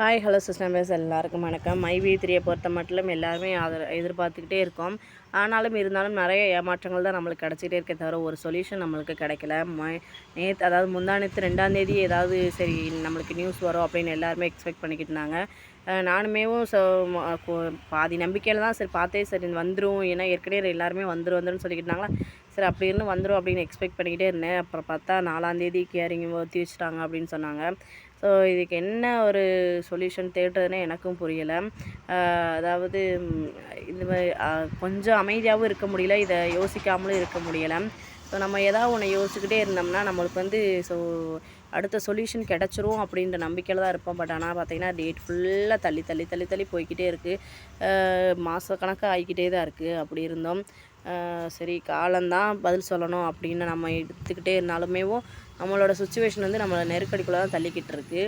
Hi hello சிஸ்டமர்ஸ் எல்லாருக்கும் வணக்கம். My we த்ரீயை பொறுத்த மட்டும் எல்லாருமே அதை எதிர்பார்த்துக்கிட்டே இருக்கோம். ஆனாலும் இருந்தாலும் நிறைய ஏமாற்றங்கள் தான் நம்மளுக்கு கிடச்சிக்கிட்டே இருக்கே தவிர ஒரு சொல்யூஷன் நம்மளுக்கு கிடைக்கல. நேற்று அதாவது முந்தானத்து ரெண்டாந்தேதி ஏதாவது சரி நம்மளுக்கு நியூஸ் வரும் அப்படின்னு எல்லாருமே எக்ஸ்பெக்ட் பண்ணிக்கிட்டு இருந்தாங்க. நானுமேவும் ஸோ பாதி நம்பிக்கையில் தான் சரி பார்த்தே சரி வந்துடும் ஏன்னா ஏற்கனவே எல்லாருமே வந்துடும் வந்துடும் சொல்லிக்கிட்டாங்களா சரி அப்படி இருந்து வந்துடும் அப்படின்னு எக்ஸ்பெக்ட் பண்ணிக்கிட்டே இருந்தேன். அப்புறம் பார்த்தா நாலாந்தேதி கேரிங் ஒத்தி வச்சுட்டாங்க அப்படின்னு சொன்னாங்க. ஸோ இதுக்கு என்ன ஒரு சொல்யூஷன் தேடுறதுனே எனக்கும் புரியலை. அதாவது இந்த கொஞ்சம் அமைதியாகவும் இருக்க முடியல. இதை யோசிக்காமலும் இருக்க முடியலை. ஸோ நம்ம எதாவது ஒன்று யோசிச்சுக்கிட்டே இருந்தோம்னா நம்மளுக்கு வந்து ஸோ அடுத்த சொல்யூஷன் கிடச்சிரும் அப்படின்ற நம்பிக்கையில் தான் இருப்போம். பட் ஆனால் பார்த்திங்கன்னா டேட் ஃபுல்லாக தள்ளி தள்ளி தள்ளி தள்ளி போய்கிட்டே இருக்குது மாத கணக்காக ஆகிக்கிட்டே தான் இருக்குது அப்படி இருந்தோம். சரி காலந்தான் பதில் சொல்லணும் அப்படின்னு நம்ம எடுத்துக்கிட்டே இருந்தாலுமேவும் நம்மளோட சுச்சுவேஷன் வந்து நம்மளை நெருக்கடிக்குள்ளே தான் தள்ளிக்கிட்டு இருக்கு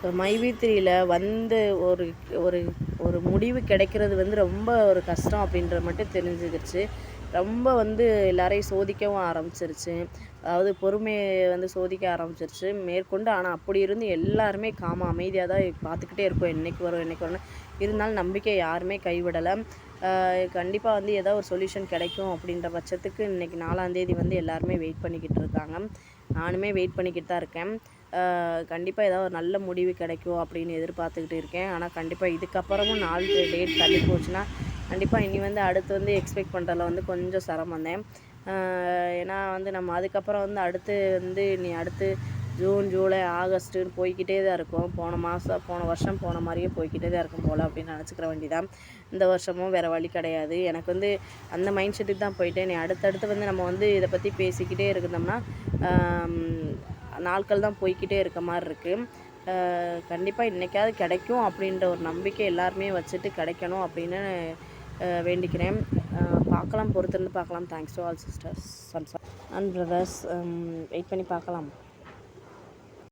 ஸோ மைவி த்ரீயில் வந்து ஒரு ஒரு ஒரு முடிவு கிடைக்கிறது வந்து ரொம்ப ஒரு கஷ்டம் அப்படின்ற மட்டும் தெரிஞ்சுக்கிடுச்சு ரொம்ப வந்து எல்லாரையும் சோதிக்கவும் ஆரம்பிச்சிருச்சு. அதாவது பொறுமையை வந்து சோதிக்க ஆரம்பிச்சிருச்சு. மேற்கொண்டு ஆனால் அப்படி இருந்து எல்லாருமே காம அமைதியாக தான் பார்த்துக்கிட்டே இருக்கோம். என்றைக்கு வரும் என்றைக்கு வரும்னு இருந்தாலும் நம்பிக்கை யாருமே கைவிடலை. கண்டிப்பாக வந்து ஏதோ ஒரு சொல்யூஷன் கிடைக்கும் அப்படின்ற பட்சத்துக்கு இன்றைக்கி நாலாந்தேதி வந்து எல்லாருமே வெயிட் பண்ணிக்கிட்டு இருக்காங்க. நானுமே வெயிட் பண்ணிக்கிட்டு தான் இருக்கேன். கண்டிப்பாக ஏதாவது ஒரு நல்ல முடிவு கிடைக்கும் அப்படின்னு எதிர்பார்த்துக்கிட்டு இருக்கேன். ஆனால் கண்டிப்பாக இதுக்கப்புறமும் நாலு டேட் தள்ளி போச்சுன்னா கண்டிப்பாக இனி வந்து அடுத்து வந்து எக்ஸ்பெக்ட் பண்ணுறதுல வந்து கொஞ்சம் சிரமம் தான். ஏன்னா வந்து நம்ம அதுக்கப்புறம் வந்து அடுத்து வந்து நீ அடுத்து ஜூன் ஜூலை ஆகஸ்ட்டுன்னு போய்கிட்டே தான் இருக்கும். போன மாதம் போன வருஷம் போன மாதிரியே போய்கிட்டே தான் இருக்கும் போல் அப்படின்னு நினச்சிக்கிற வேண்டிதான் இந்த வருஷமும் வேறு வழி கிடையாது. எனக்கு வந்து அந்த மைண்ட் செட்டுக்கு தான் போயிட்டேன். நீ அடுத்தடுத்து வந்து நம்ம வந்து இதை பற்றி பேசிக்கிட்டே இருந்தோம்னா நாட்கள் தான் போய்கிட்டே இருக்க மாதிரி இருக்குது கண்டிப்பாக இன்றைக்காவது கிடைக்கும் அப்படின்ற ஒரு நம்பிக்கை எல்லாருமே வச்சுட்டு கிடைக்கணும் அப்படின்னு வேண்டிக்கிறேன். பார்க்கலாம் பொறுத்திருந்து பார்க்கலாம். Thanks to all sisters and brothers wait பண்ணி பார்க்கலாம்.